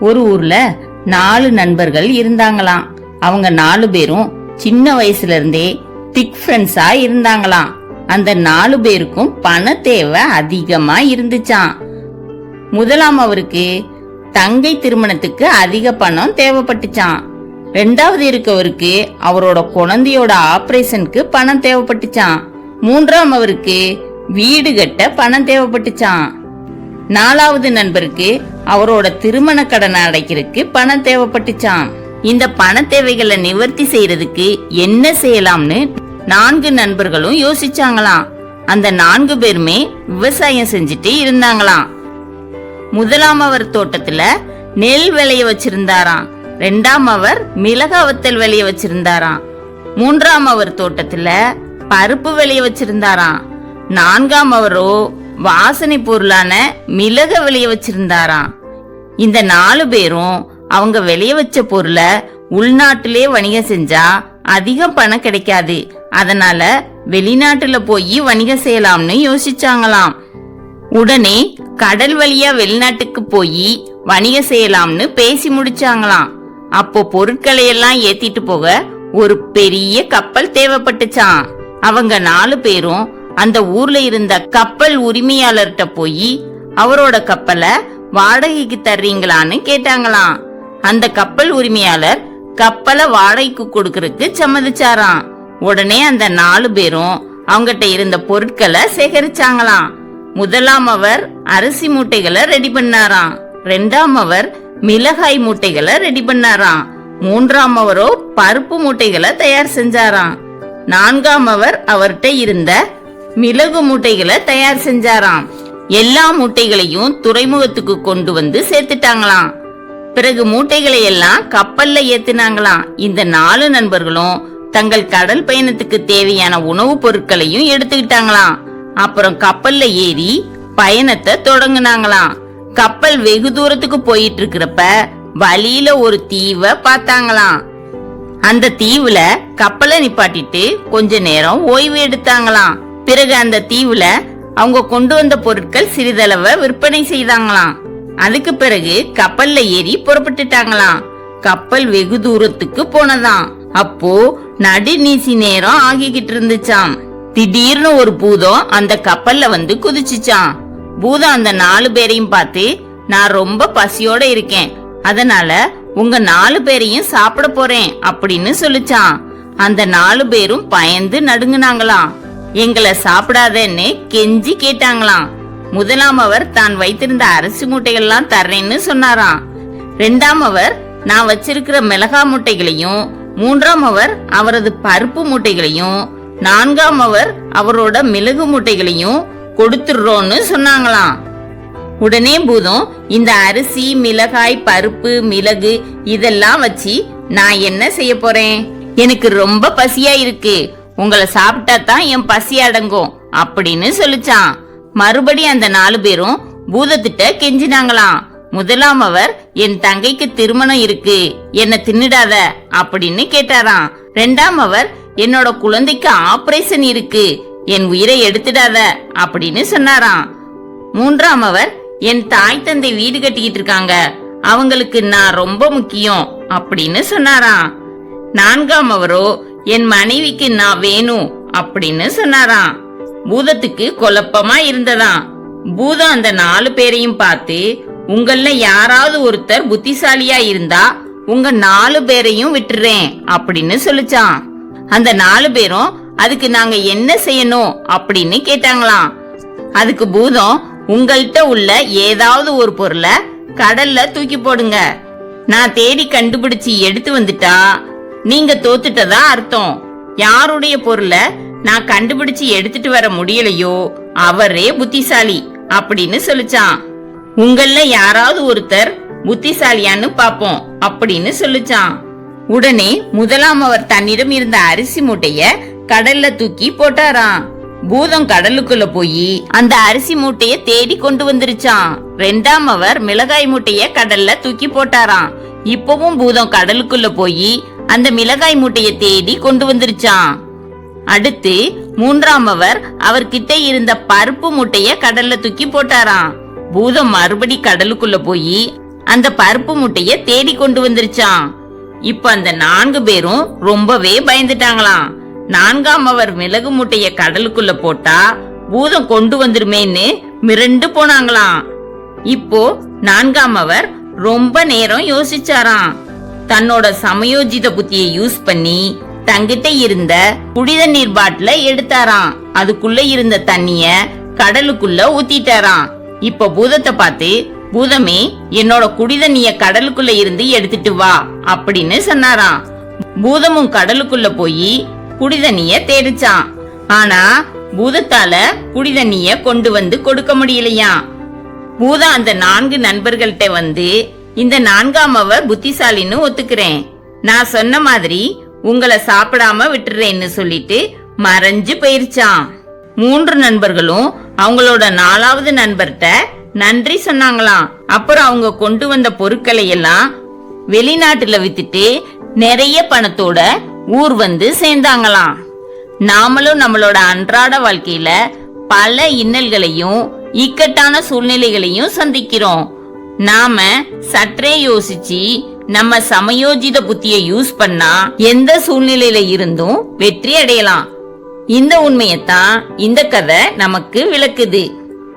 ஒரு ஊர்ல நாலு நண்பர்கள் இருந்தாங்களாம். அவங்க நாலு பேரும் சின்ன வயசுல இருந்தே திக் ஃப்ரெண்ட்ஸா இருந்தாங்களாம். அந்த நாலு பேருக்கும் பண தேவை அதிகமா இருந்துச்சாம். முதலாம் அவருக்கு தங்கை திருமணத்துக்கு அதிக பணம் தேவைப்பட்டுச்சான் ரெண்டாவது இருக்கவருக்கு அவரோட குழந்தையோட ஆபரேஷனுக்கு பணம் தேவைப்பட்டுச்சான் மூன்றாம் அவருக்கு வீடு கட்ட பணம் தேவைப்பட்டுச்சான் நாலாவது நண்பருக்கு அவரோட திருமண கடனை அடைக்கிறதுக்கு பணம் தேவைப்பட்டுச்சாம். இந்த பண தேவைகளை நிவர்த்தி செய்யறதுக்கு என்ன செய்யலாம்னு நான்கு நண்பர்களும் யோசிச்சாங்களாம். அந்த நான்கு பேருமே விவசாயம் செஞ்சுட்டு இருந்தாங்களாம். முதலாம் அவர் தோட்டத்துல நெல் விளைய வச்சிருந்தாராம். ரெண்டாம் அவர் மிளகா வத்தல் விளைய வச்சிருந்தாராம். மூன்றாம் அவர் தோட்டத்துல பருப்பு விளைய வச்சிருந்தாராம். நான்காம் அவரோ வாசனை பொருளான மிளக விளைய வச்சிருந்தாராம். இந்த நாலு பேரும் அவங்க விளைய வச்ச பொருளை உள்நாட்டிலே வணிகம் செஞ்சா அதிகம் பணம் கிடைக்காது. அதனால வெளிநாட்டுல போய் வணிகம் செய்யலாம்னு யோசிச்சாங்களாம். உடனே கடல் வழியா வெளிநாட்டுக்கு போய் வணிகம் செய்யலாம்னு பேசி முடிச்சாங்களாம். அப்போ பொருட்களை எல்லாம் ஏத்திட்டு போக ஒரு பெரிய கப்பல் தேவைப்பட்டுச்சான் அவங்க நாலு பேரும் அந்த ஊர்ல இருந்த கப்பல் உரிமையாளர்கிட்ட போய் அவரோட கப்பலை வாடகைக்கு தர்றீங்களான்னு கேட்டாங்களாம். அந்த கப்பல் உரிமையாளர் கப்பலை வாடகைக்கு கொடுக்கறதுக்கு சம்மதிச்சாராம். உடனே அந்த நாலு பேரும் அவங்கிட்ட இருந்த பொருட்களை சேகரிச்சாங்களாம். முதலாம் அவர் அரிசி மூட்டைகளை ரெடி பண்ணாராம். ரெண்டாம் அவர் மிளகாய் மூட்டைகளை ரெடி பண்ணாராம். மூன்றாம் அவரோ பருப்பு மூட்டைகளை தயார் செஞ்சாராம். நான்காம் அவர் அவர்கிட்ட இருந்த மிளகு மூட்டைகளை தயார் செஞ்சாராம். எல்லா மூட்டைகளையும் துறைமுகத்துக்கு கொண்டு வந்து சேர்த்துட்டாங்களாம். பிறகு மூட்டைகளை எல்லாம் கப்பல்ல ஏத்துனாங்களாம். இந்த நாலு நண்பர்களும் தங்கள் கடல் பயணத்துக்கு தேவையான உணவுப் பொருட்களையும் எடுத்துக்கிட்டாங்களாம். அப்புறம் கப்பல்ல ஏறி பயணத்தை தொடங்குனாங்களாம். கப்பல் வெகு தூரத்துக்கு போயிட்டு இருக்கிறப்ப வழியில ஒரு தீவை பார்த்தாங்களாம். அந்த தீவுல கப்பலை நிப்பாட்டிட்டு கொஞ்ச நேரம் ஓய்வு எடுத்தாங்களாம். பிறகு அந்த தீவுல அவங்க கொண்டு வந்த பொருட்கள் சிறிதளவு விற்பனை செய்தாங்களாம். அதுக்கு பிறகு கப்பல்ல ஏறி புறப்பட்டுட்டாங்களாம். கப்பல் வெகு தூரத்துக்கு போனதாம். அப்போ நடுநீசி நேரம் ஆகிக்கிட்டு இருந்துச்சாம். திடீர்னு ஒரு பூதம் அந்த கப்பல்ல வந்து குதிச்சுச்சாம். பூதம் அந்த நாலு பேரையும் பார்த்து நான் ரொம்ப பசியோட இருக்கேன். அதனால உங்க நாலு பேரையும் சாப்பிட போறேன் அப்படின்னு சொல்லிச்சான் அந்த நாலு பேரும் பயந்து நடுங்குனாங்களாம். எங்களை சாப்பிடாதன்னு கெஞ்சி கேட்டாங்களாம். முதலாம் அவர் தான் வைத்திருந்த அரிசி மூட்டைகள்லாம் தர்றேன்னு சொன்னாராம். ரெண்டாம் அவர் நான் வச்சிருக்கிற மிளகா மூட்டைகளையும் மூன்றாம் அவர் அவரது பருப்பு மூட்டைகளையும் நான்காம் அவர் அவரோட மிளகு மூட்டைகளையும் கொடுத்துடுறோன்னு சொன்னாங்களாம். உடனே பூதம் இந்த அரிசி மிளகாய் பருப்பு மிளகு இதெல்லாம் வச்சு நான் என்ன செய்ய போறேன்? எனக்கு ரொம்ப பசியா இருக்கு. உங்களை சாப்பிட்டா தான் என் பசி அடங்கும் அப்படின்னு சொல்லிச்சான். மறுபடி அந்த நாலு பேரும் பூதத்திட்ட கெஞ்சினாங்களாம். முதலாம் அவர் என் தங்கைக்கு திருமணம் இருக்கு என்ன தின்னுடாத அப்படின்னு கேட்டாராம். ரெண்டாம் அவர் என்னோட குழந்தைக்கு ஆபரேஷன் இருக்கு என் உயிரை எடுத்துடாத அப்படின்னு சொன்னாராம். மூன்றாம் அவர் என் தாய் தந்தை வீடு கட்டிக்கிட்டு இருக்காங்க அவங்களுக்கு நான் ரொம்ப முக்கியம் அப்படின்னு சொன்னாராம். நான்காம் அவரோ என் மனைவிக்கு நான் வேணும் அப்படின்னு சொன்னாராம். பூதத்துக்கு குழப்பமா இருந்ததாம். பூதம் அந்த நாலு பேரையும் பார்த்து உங்கள யாராவது ஒருத்தர் புத்திசாலியா இருந்தா உங்க நாலு பேரையும் விட்டுறேன் அப்படின்னு சொல்லிச்சான் அந்த நாலு பேரும் அதுக்கு நாங்க என்ன செய்யணும்? அப்படின்னு கேட்டாங்களாம். அதுக்கு பூதம் உங்கள்கிட்ட உள்ள ஏதாவது ஒரு பொருளை கடல்ல தூக்கி போடுங்க. நான் தேடி கண்டுபிடிச்சு எடுத்து வந்துட்டா நீங்க தோத்துட்டதா அர்த்தம். யாருடைய பொருளை நான் கண்டுபிடிச்சு எடுத்துட்டு வர முடியலையோ அவரே புத்திசாலி அப்படின்னு சொல்லிச்சான் உங்கள யாராவது ஒருத்தர் புத்திசாலியான்னு பாப்போம் அப்படின்னு சொல்லிச்சான் உடனே முதலாம் அவர் தன்னிடம் இருந்த அரிசி மூட்டைய கடல்ல தூக்கி போட்டாராம். பூதம் கடலுக்குள்ள போய் அந்த அரிசி மூட்டைய தேடி கொண்டு வந்துருச்சான் ரெண்டாம் அவர் மிளகாய் மூட்டைய கடல்ல தூக்கி போட்டாராம். இப்பவும் பூதம் கடலுக்குள்ள போய் அந்த மிளகாய் மூட்டைய தேடி கொண்டு வந்துருச்சான் அடுத்து மூன்றாம் அவர் அவர்கிட்ட இருந்த பருப்பு மூட்டைய கடல்ல தூக்கி போட்டாராம். பூதம் மறுபடி கடலுக்குள்ள போய் அந்த பருப்பு மூட்டைய தேடி கொண்டு வந்துருச்சான் இப்ப அந்த நான்கு பேரும் ரொம்பவே பயந்துட்டாங்களாம். நான்காம் அவர் மிளகு மூட்டைய கடலுக்குள்ள போட்டா பூதம் கொண்டு வந்துருமேன்னு மிரண்டு போனாங்களாம். இப்போ நான்காம் அவர் ரொம்ப நேரம் யோசிச்சாராம். தன்னோட சமயோஜித புத்தியை யூஸ் பண்ணி தங்கிட்ட இருந்த குடி நீர் பாட்டில எடுத்தாராம். அதுக்குள்ள இருந்த தண்ணிய கடலுக்குள்ள ஊத்திட்டாராம். இப்ப பூதத்தை பார்த்து பூதமே என்னோட குடிதண்ணிய கடலுக்குள்ள இருந்து எடுத்துட்டு வா அப்படின்னு சொன்னாராம். பூதமும் கடலுக்குள்ள போய் குடிதண்ணிய தேடிச்சான் ஆனா பூதத்தால குடிதண்ணிய கொண்டு வந்து கொடுக்க முடியலையாம். பூதம் அந்த நான்கு நண்பர்கள்ட்ட வந்து இந்த நான்காம் அவர் புத்திசாலின்னு ஒத்துக்கிறேன். நான் சொன்ன மாதிரி உங்களை சாப்பிடாம விட்டுறேன்னு சொல்லிட்டு மறைஞ்சு போயிருச்சான் மூன்று நண்பர்களும் அவங்களோட நாலாவது நண்பர்கிட்ட நன்றி சொன்னாங்களாம். அப்புறம் அவங்க கொண்டு வந்த பொருட்களை எல்லாம் வெளிநாட்டுல வித்துட்டு நிறைய பணத்தோட ஊர் வந்து சேர்ந்தாங்களாம். நாமளும் நம்மளோட அன்றாட வாழ்க்கையில பல இன்னல்களையும் இக்கட்டான சூழ்நிலைகளையும் சந்திக்கிறோம். நாம சற்றே யோசிச்சு நம்ம சமயோஜித புத்தியை யூஸ் பண்ணா எந்த சூழ்நிலையில இருந்தும் வெற்றி அடையலாம். இந்த உண்மையத்தான் இந்த கதை நமக்கு விளக்குது.